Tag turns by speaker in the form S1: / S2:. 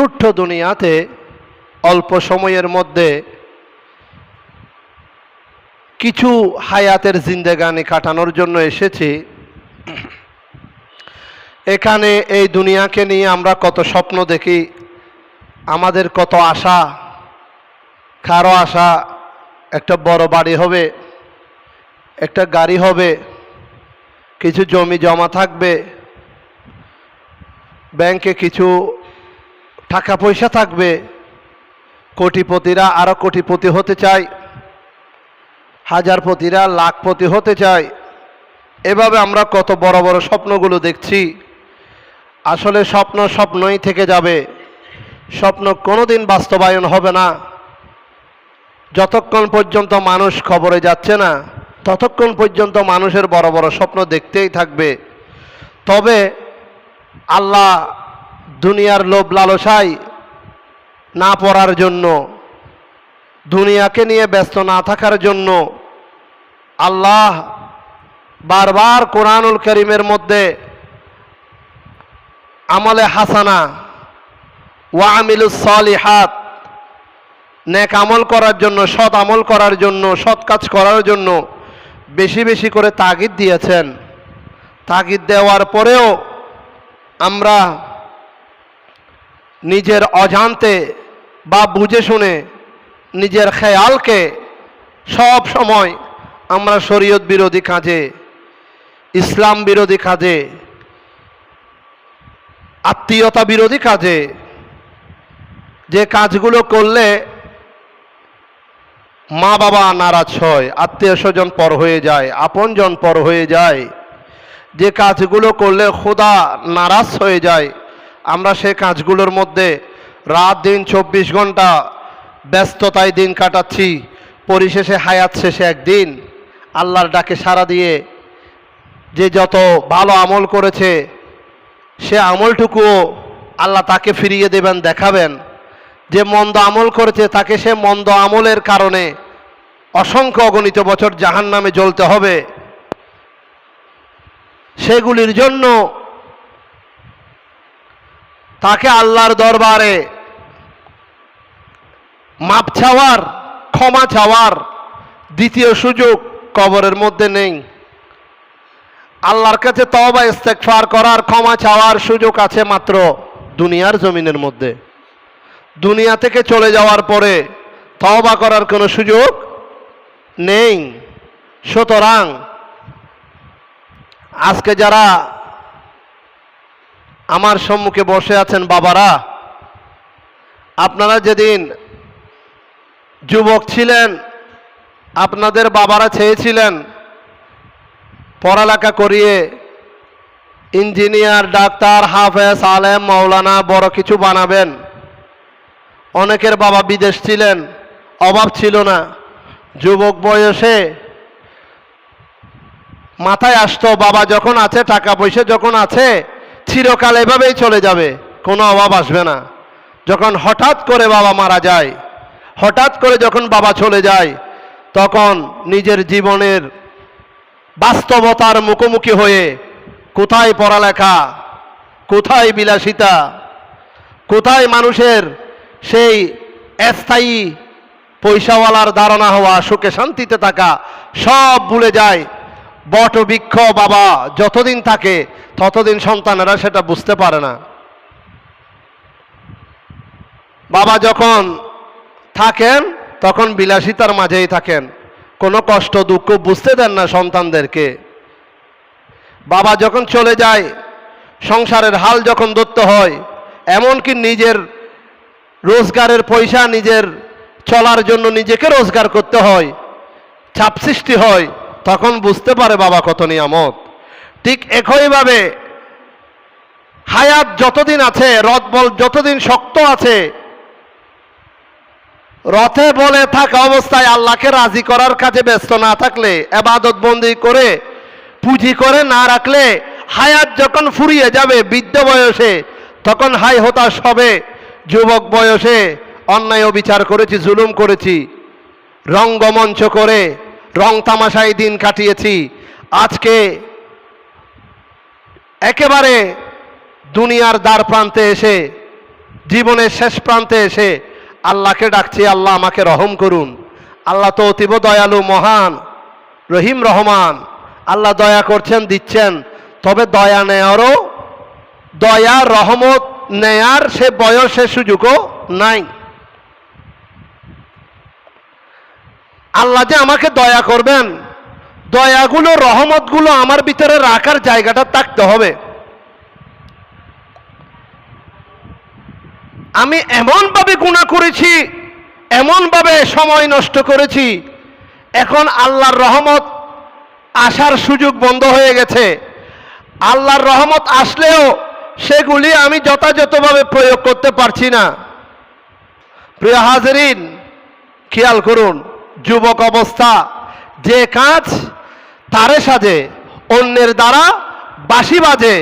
S1: ছোট্ট দুনিয়াতে অল্প সময়ের মধ্যে কিছু হায়াতের জিন্দেগানি কাটানোর জন্য এসেছি। এখানে এই দুনিয়াকে নিয়ে আমরা কত স্বপ্ন দেখি, আমাদের কত আশা, কারও আশা, একটা বড় বাড়ি হবে, একটা গাড়ি হবে, কিছু জমি জমা থাকবে, ব্যাংকে কিছু টাকা পয়সা থাকবে। কোটিপতিরা আরও কোটিপতি হতে চায়। হাজারপতিরা লাখপতি হতে চায়। এভাবে আমরা কত বড় বড় স্বপ্নগুলো দেখছি। আসলে স্বপ্ন স্বপ্নই থেকে যাবে। স্বপ্ন কোনোদিন বাস্তবায়ন হবে না। যতক্ষণ পর্যন্ত মানুষ খবরে যাচ্ছে না, ততক্ষণ পর্যন্ত মানুষের বড় বড় স্বপ্ন দেখতেই থাকবে। তবে আল্লাহ দুনিয়ার লোভ লালসায় না পড়ার জন্য, দুনিয়াকে নিয়ে ব্যস্ত না থাকার জন্য আল্লাহ বারবার কোরআনুল করিমের মধ্যে আমলে হাসানা, ওয়া আমিলুস সলিহাত, নেক আমল করার জন্য, সৎ আমল করার জন্য, সৎ কাজ করার জন্য বেশি বেশি করে তাগিদ দিয়েছেন। তাগিদ দেওয়ার পরেও আমরা নিজের অজান্তে বা বুঝে শুনে নিজের খেয়ালকে সব সময় আমরা শরীয়ত বিরোধী কাজে, ইসলাম বিরোধী কাজে, আত্মীয়তা বিরোধী কাজে যে কাজগুলো করলে মা বাবা নারাজ হয় আত্মীয় স্বজন পর হয়ে যায়, আপনজন পর হয়ে যায়, যে কাজগুলো করলে খোদা নারাজ হয়ে যায় আমরা সে কাজগুলোর মধ্যে রাত দিন চব্বিশ ঘণ্টা ব্যস্ততায় দিন কাটাচ্ছি, পরিশেষে হায়াত শেষে একদিন আল্লাহর ডাকে সাড়া দিয়ে যে যত ভালো আমল করেছে, সে আমলটুকুও আল্লাহ তাকে ফিরিয়ে দেবেন, দেখাবেন। যে মন্দ আমল করেছে, তাকে সে মন্দ আমলের কারণে অসংখ্য অগণিত বছর জাহান নামে জ্বলতে হবে। সেগুলির জন্য তাকে আল্লাহর দরবারে। মাপ চাওয়ার, ক্ষমা চাওয়ার দ্বিতীয় সুযোগ কবরের মধ্যে নেই। আল্লাহর কাছে তবা ইস্তেকফার করার, ক্ষমা চাওয়ার সুযোগ আছে মাত্র দুনিয়ার জমিনের মধ্যে। দুনিয়া থেকে চলে যাওয়ার পরে তওবা করার কোনো সুযোগ নেই। সুতরাং আজকে যারা আমার সম্মুখে বসে আছেন বাবারা। আপনারা যেদিন যুবক ছিলেন, আপনাদের বাবারা চেয়েছিলেন পড়ালেখা করিয়ে ইঞ্জিনিয়ার, ডাক্তার, হাফেজ, আলেম, মাওলানা বড় কিছু বানাবেন। অনেকের বাবা বিদেশ ছিলেন, অভাব ছিল না। যুবক বয়সে মাথায় আসতো, বাবা যখন আছে, টাকা পয়সা যখন আছে চিরকাল এভাবেই চলে যাবে, কোনো অভাব আসবে না। যখন হঠাৎ করে বাবা মারা যায়, হঠাৎ করে যখন বাবা চলে যায়, তখন নিজের জীবনের বাস্তবতার মুখোমুখি হয়ে কোথায় পড়ালেখা, কোথায় বিলাসিতা, কোথায় মানুষের সেই স্থায়ী পয়সাওয়ালার ধারণা হওয়া, সুখে শান্তিতে থাকা, সব ভুলে যায়। বট বৃক্ষ বাবা যতদিন থাকে, ততদিন সন্তানেরা সেটা বুঝতে পারে না। বাবা যখন থাকেন, তখন বিলাসিতার মাঝেই থাকেন। কোনো কষ্ট, দুঃখ বুঝতে দেন না সন্তানদেরকে। বাবা যখন চলে যায়, সংসারের হাল যখন ধরতে হয়, এমনকি নিজের রোজগারের পয়সা নিজের চলার জন্য নিজেকে রোজগার করতে হয়, চাপ সৃষ্টি হয় তখন বুঝতে পারে বাবা কত নিয়ামত। ঠিক একইভাবে হায়াত যতদিন আছে, রথ বল যতদিন শক্ত আছে, রথে বলে থাকা অবস্থায় আল্লাহকে রাজি করার কাজে ব্যস্ত না থাকলে, এবাদত বন্দি করে, পুঁজি করে না রাখলে, হায়াত যখন ফুরিয়ে যাবে বৃদ্ধ বয়সে, তখন হাই হতাশ হবে, যুবক বয়সে অন্যায় বিচার করেছি, জুলুম করেছি, রঙ্গমঞ্চ করে রং তামাশায় দিন কাটিয়েছি। আজকে একেবারে দুনিয়ার দ্বার প্রান্তে এসে, জীবনের শেষ প্রান্তে এসে আল্লাহকে ডাকছি, আল্লাহ আমাকে রহম করুন। আল্লাহ তো অতীব দয়ালু, মহান, রহিম রহমান। আল্লাহ দয়া করছেন, দিচ্ছেন। তবে দয়া নেয়ারও দয়া রহমত নেয়ার সে বয়সের সুযোগও নাই। আল্লাহ যে আমাকে দয়া করবেন, দয়াগুলো, রহমতগুলো আমার ভিতরে রাখার জায়গাটা থাকতে হবে। আমি এমনভাবে গুণা করেছি, এমনভাবে সময় নষ্ট করেছি, এখন আল্লাহর রহমত আসার সুযোগ বন্ধ হয়ে গেছে। আল্লাহর রহমত আসলেও সেগুলি আমি যথাযথভাবে প্রয়োগ করতে পারছি না। প্রিয় হাজরিন, খেয়াল করুন যুবক অবস্থা। যে কাজ তারে সাজে অন্যের দ্বারা বাসি বাজে।